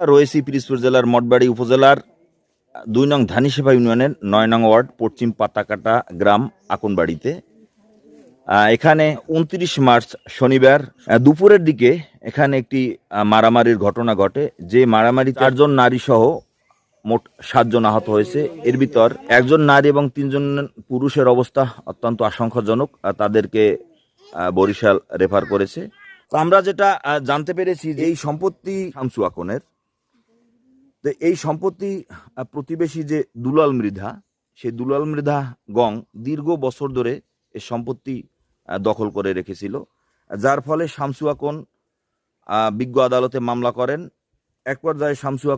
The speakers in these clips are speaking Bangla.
রয়েছি পিরিজপুর জেলার মঠবাড়ি উপজেলার দুই নং ধানিসেবা ইউনিয়নের নয় নং ওয়ার্ড, পশ্চিম পাতাকাটা গ্রাম আকনবাড়িতে। এখানে উনত্রিশ মার্চ শনিবার দুপুরের দিকে এখানে একটি মারামারির ঘটনা ঘটে। যে মারামারি চারজন নারী সহ মোট সাতজন আহত হয়েছে। এর ভিতর একজন নারী এবং তিনজন পুরুষের অবস্থা অত্যন্ত আশঙ্কাজনক তাদেরকে বরিশাল রেফার করেছে। আমরা যেটা জানতে পেরেছি যে এই সম্পত্তি শামসু আকনের তো এই সম্পত্তি প্রতিবেশী যে দুলাল মৃধা, সেই দুলাল মৃধা গং দীর্ঘ বছর ধরে এই সম্পত্তি দখল করে রেখেছিল, যার ফলে শামসু বিজ্ঞ আদালতে মামলা করেন। এক পর্যায়ে শামসু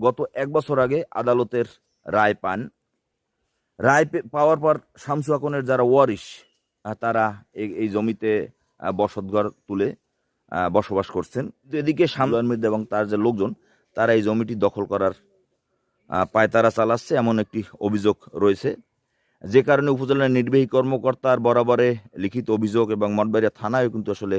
গত এক বছর আগে আদালতের রায় পান। রায় পাওয়ার পর শামসু যারা ওয়ারিশ তারা এই- জমিতে বসতঘর তুলে বসবাস করছেন। এদিকে শামসু আহমেদ এবং তার যে লোকজন তারা এই জমিটি দখল করার পায়তারা চালাচ্ছে এমন একটি অভিযোগ রয়েছে। যে কারণে উপজেলার নির্বাহী কর্মকর্তার বরাবরে লিখিত অভিযোগ এবং মঠবাড়িয়া থানায়ও কিন্তু আসলে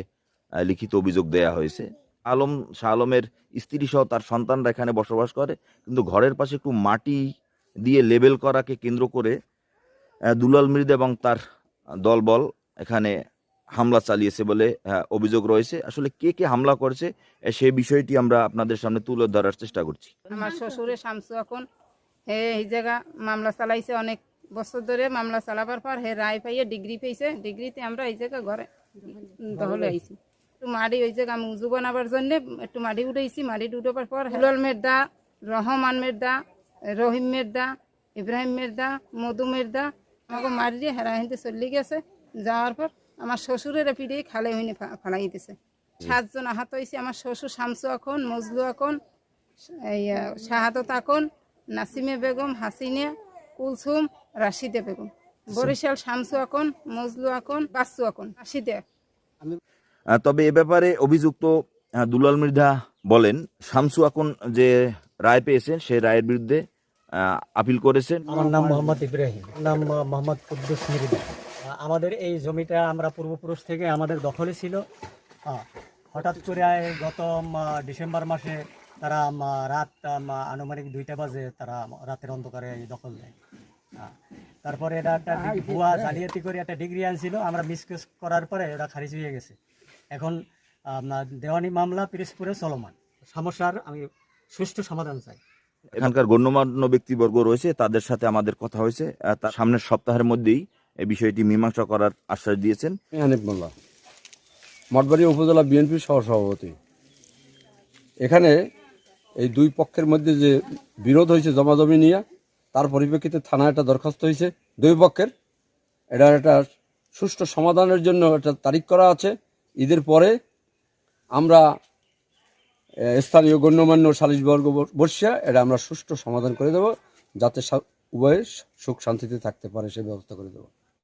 লিখিত অভিযোগ দেয়া হয়েছে। আলম, শাহ আলমের স্ত্রী সহ তার সন্তানরা এখানে বসবাস করে, কিন্তু ঘরের পাশে একটু মাটি দিয়ে লেবেল করাকে কেন্দ্র করে দুলাল মৃদ এবং তার দলবল এখানে হামলা চালিয়েছে বলে অভিযোগ রয়েছে। আসলে কে কে হামলা করেছে সেই বিষয়টি আমরা আপনাদের সামনে তুলে ধরার চেষ্টা করছি। আমার শ্বশুরে শামসু এখন। হে, এই জায়গা মামলা চালাইছে অনেক বছর ধরে, মামলা চালাবার পর হে রায় পাইয়ে ডিগ্রি পেয়েছে। ডিগ্রিতে আমরা এই জায়গা ঘরে দহলে আইছি। একটু মাটি ওই জায়গা আমি উজু বানাবার জন্য একটু মাটি উঠেছি মাটি উঠাবার পর হেলাল মেরদা, রহমান মেরদা, রহিম মেরদা, ইব্রাহিম মেরদা, মধু মেরদা, আমাকে মারি দিয়ে হেরা হিনতে চলে গেছে। যাওয়ার পর আমার শ্বশুরের পিড়ে খালে হইনে ফালাই দিতেছে সাতজন আহত হয়েছে আমার শ্বশুর শামসু এখন মজলু এখন আহ, শাহাদত আকন নাসিমে বেগম হাসিনে কুলসুম রাশিদে বেগম। বরিশাল শামসু আকন মজলু আকন বাসু আকন রাশিদে। তবে এ ব্যাপারে অভিযুক্ত দুলাল মৃধা বলেন শামসু এখন যে রায় পেয়েছেন সেই রায়ের বিরুদ্ধে আপিল করেছেন। আমার নাম মোহাম্মদ ইব্রাহিম। নাম মোহাম্মদ কুদ্দুস আহ, আমাদের এই জমিটা আমরা পূর্বপুরুষ থেকে আমাদের দখলে ছিল। হঠাৎ করে গত ডিসেম্বর মাসে তারা রাত আনুমানিক দুইটা বাজে তারা রাতের অন্ধকারে দখল আহ, তারপরে এটা একটা ভুয়া জালিয়াতি করে একটা ডিগ্রি আনছিল আমরা মিসকেস করার পরে এটা খারিজ হয়ে গেছে। এখন দেওয়ানি মামলা পিরিজপুরে চলমান। সমস্যার আমি সুষ্ঠু সমাধান চাই। এখানকার গণ্যমান্য ব্যক্তিবর্গ রয়েছে তাদের সাথে আমাদের কথা হয়েছে। সামনের সপ্তাহের মধ্যেই এই বিষয়টি মীমাংসা করার আশ্বাস দিয়েছেন। হানিফ মোল্লা, মঠবাড়ি উপজেলা বিএনপির সহসভাপতি। এখানে এই দুই পক্ষের মধ্যে যে বিরোধ হয়েছে জমাজমি নিয়ে, তার পরিপ্রেক্ষিতে থানায় একটা দরখাস্ত হয়েছে। দুই পক্ষের এটার একটা সুষ্ঠু সমাধানের জন্য একটা তারিখ করা আছে। ঈদের পরে আমরা স্থানীয় গণ্যমান্য সালিশবর্গ বসিয়া এটা আমরা সুষ্ঠু সমাধান করে দেব, যাতে উভয়ে সুখ শান্তিতে থাকতে পারে সে ব্যবস্থা করে দেবো।